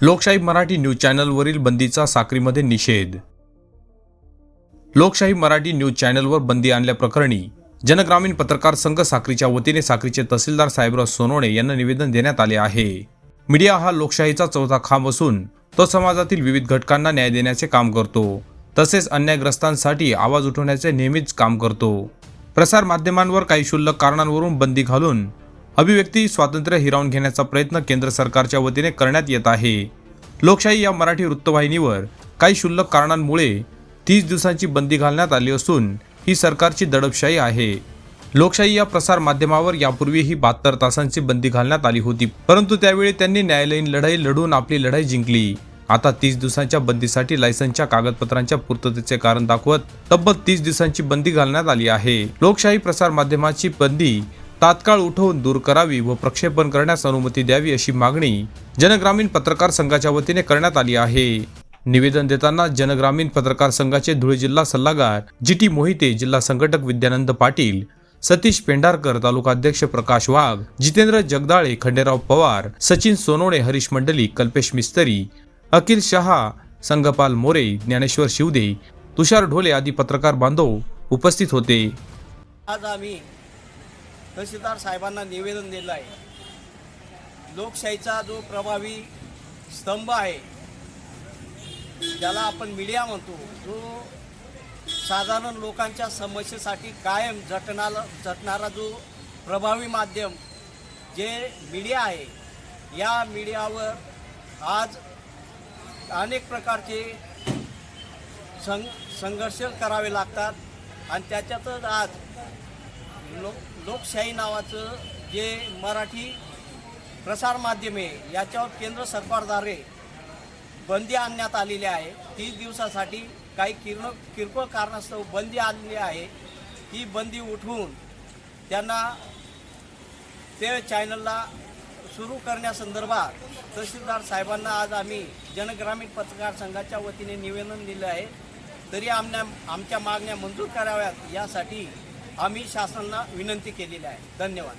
लोकशाही मराठी न्यूज चॅनलवरील बंदीचा साक्रीमध्ये निषेध. लोकशाही मराठी न्यूज चॅनलवर बंदी आणल्याप्रकरणी जनग्रामीण पत्रकार संघ साक्रीच्या वतीने साक्रीचे तहसीलदार साहेबराव सोनवणे यांना निवेदन देण्यात आले आहे. मीडिया हा लोकशाहीचा चौथा खांब असून तो समाजातील विविध घटकांना न्याय देण्याचे काम करतो. तसेच अन्यायग्रस्तांसाठी आवाज उठवण्याचे नेहमीच काम करतो. प्रसार माध्यमांवर काही क्षुल्लक कारणांवरून बंदी घालून अभिव्यक्ती स्वातंत्र्य हिरावून घेण्याचा प्रयत्न केंद्र सरकारच्या वतीने करण्यात येत आहे. लोकशाही या मराठी वृत्तवाहिनीवर काही क्षुल्लक कारणांमुळे तीस दिवसांची बंदी घालण्यात आली असून ही सरकारची दडपशाही आहे. लोकशाही या प्रसार माध्यमावर यापूर्वीही बहात्तर तासांची बंदी घालण्यात आली होती. परंतु त्यावेळी त्यांनी न्यायालयीन लढाई लढून आपली लढाई जिंकली. आता तीस दिवसांच्या बंदीसाठी लायसनच्या कागदपत्रांच्या पूर्ततेचे कारण दाखवत तब्बल तीस दिवसांची बंदी घालण्यात आली आहे. लोकशाही प्रसार माध्यमाची बंदी तात्काळ उठवून दूर करावी व प्रक्षेपण करण्यास अनुमती द्यावी अशी मागणी जनग्रामीण पत्रकार संघाच्या वतीने करण्यात आली आहे. निवेदन देताना जनग्रामीण पत्रकार संघाचे धुळे जिल्हा सल्लागार जी टी मोहिते जिल्हा संघटक विद्यानंद पाटील सतीश पेंढारकर तालुकाध्यक्ष प्रकाश वाघ जितेंद्र जगदाळे खंडेराव पवार सचिन सोनवणे हरीश मंडली कल्पेश मिस्तरी अखिल शहा संगपाल मोरे ज्ञानेश्वर शिवदे तुषार ढोले आदी पत्रकार बांधव उपस्थित होते. आज आम्ही तहसीलदार साहेबांना निवेदन दिलं आहे. लोकशाहीचा जो प्रभावी स्तंभ आहे ज्याला आपण मीडिया म्हणतो जो साधारण लोकांच्या समस्येसाठी कायम झटणारा झटणारा जो प्रभावी माध्यम जे मीडिया आहे या मीडियावर आज अनेक प्रकारचे सं संघर्ष करावे लागतात. आणि त्याच्यातच आज लोक लोकशाही नावाचं जे मराठी प्रसारमाध्यमे आहे याच्यावर केंद्र सरकारद्वारे बंदी आणण्यात आलेली आहे. तीस दिवसासाठी काही किरण किरकोळ कारणास्तव बंदी आणली आहे. ती बंदी उठवून त्यांना ते चॅनलला सुरू करण्यासंदर्भात तहसीलदार साहेबांना आज आम्ही जनग्रामीण पत्रकार संघाच्या वतीने निवेदन दिलं आहे. तरी आमच्या आमच्या मागण्या मंजूर कराव्यात यासाठी आम्ही शासनाला विनंती केलेली आहे. धन्यवाद.